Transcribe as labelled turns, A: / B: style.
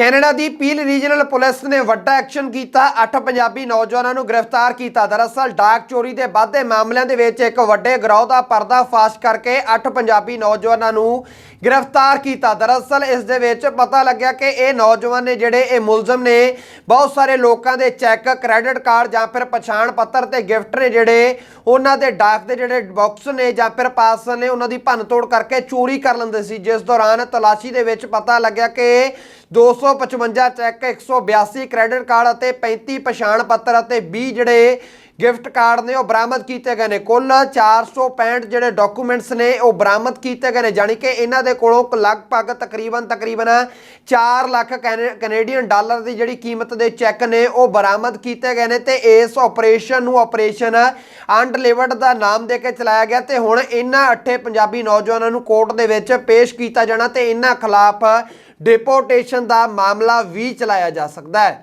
A: Canada ਦੀ Peel regional police ਨੇ ਵੱਡਾ ਐਕਸ਼ਨ ਕੀਤਾ। 8 ਪੰਜਾਬੀ ਨੌਜਵਾਨਾਂ ਨੂੰ ਗ੍ਰਿਫਤਾਰ ਕੀਤਾ। ਦਰਅਸਲ ਡਾਕ ਚੋਰੀ ਦੇ ਵਾਧੇ ਮਾਮਲਿਆਂ ਦੇ ਵਿੱਚ ਇੱਕ ਵੱਡੇ ਗਰੋਹ ਦਾ ਪਰਦਾਫਾਸ਼ ਕਰਕੇ 8 ਪੰਜਾਬੀ ਨੌਜਵਾਨਾਂ ਨੂੰ ਗ੍ਰਿਫਤਾਰ ਕੀਤਾ। ਦਰਅਸਲ ਇਸ ਦੇ ਵਿੱਚ ਪਤਾ ਲੱਗਿਆ ਕਿ ਇਹ ਨੌਜਵਾਨ ਨੇ ਜਿਹੜੇ ਇਹ ਮੁਲਜ਼ਮ ਨੇ, ਬਹੁਤ ਸਾਰੇ ਲੋਕਾਂ ਦੇ ਚੈੱਕ, ਕ੍ਰੈਡਿਟ ਕਾਰਡ ਜਾਂ ਫਿਰ ਪਛਾਣ ਪੱਤਰ ਤੇ ਗਿਫਟ ਨੇ ਜਿਹੜੇ, ਉਹਨਾਂ ਦੇ ਡਾਕ ਦੇ ਜਿਹੜੇ ਬਾਕਸ ਨੇ ਜਾਂ ਫਿਰ ਪਾਰਸਲ ਨੇ, ਉਹਨਾਂ ਦੀ ਭੰਨ ਤੋੜ ਕਰਕੇ ਚੋਰੀ ਕਰ ਲੈਂਦੇ ਸੀ। ਜਿਸ ਦੌਰਾਨ ਤਲਾਸ਼ੀ ਦੇ ਵਿੱਚ ਪਤਾ ਲੱਗਿਆ ਕਿ 255 ਚੈੱਕ 182 ਕ੍ਰੈਡਿਟ ਕਾਰਡ ਅਤੇ 35 ਪਛਾਣ ਪੱਤਰ ਅਤੇ 20 ਜਿਹੜੇ ਗਿਫਟ ਕਾਰਡ ਨੇ, ਉਹ ਬਰਾਮਦ ਕੀਤੇ ਗਏ ਨੇ। ਕੁੱਲ 465 ਜਿਹੜੇ ਡਾਕੂਮੈਂਟਸ ਨੇ, ਉਹ ਬਰਾਮਦ ਕੀਤੇ ਗਏ ਨੇ। ਜਾਨੀ ਕਿ ਇਹਨਾਂ ਦੇ ਕੋਲੋਂ ਲਗਭਗ ਤਕਰੀਬਨ ਤਕਰੀਬਨ 4 ਲੱਖ ਕੈਨੇ- ਕੈਨੇਡੀਅਨ ਡਾਲਰ ਦੀ ਜਿਹੜੀ ਕੀਮਤ ਦੇ ਚੈੱਕ ਨੇ, ਉਹ ਬਰਾਮਦ ਕੀਤੇ ਗਏ ਨੇ ਤੇ ਇਸ ਆਪਰੇਸ਼ਨ ਨੂੰ ਆਪਰੇਸ਼ਨ ਅਨਡਿਲੀਵਰਡ ਦਾ ਨਾਮ ਦੇ ਕੇ ਚਲਾਇਆ ਗਿਆ ਤੇ ਹੁਣ ਇਹਨਾਂ ਅੱਠੇ ਪੰਜਾਬੀ ਨੌਜਵਾਨਾਂ ਨੂੰ ਕੋਰਟ ਦੇ ਵਿੱਚ ਪੇਸ਼ ਕੀਤਾ ਜਾਣਾ ਤੇ ਇਹਨਾਂ ਖਿਲਾਫ ਡਿਪੋਰਟੇਸ਼ਨ ਦਾ ਮਾਮਲਾ ਵੀ ਚਲਾਇਆ ਜਾ ਸਕਦਾ ਹੈ।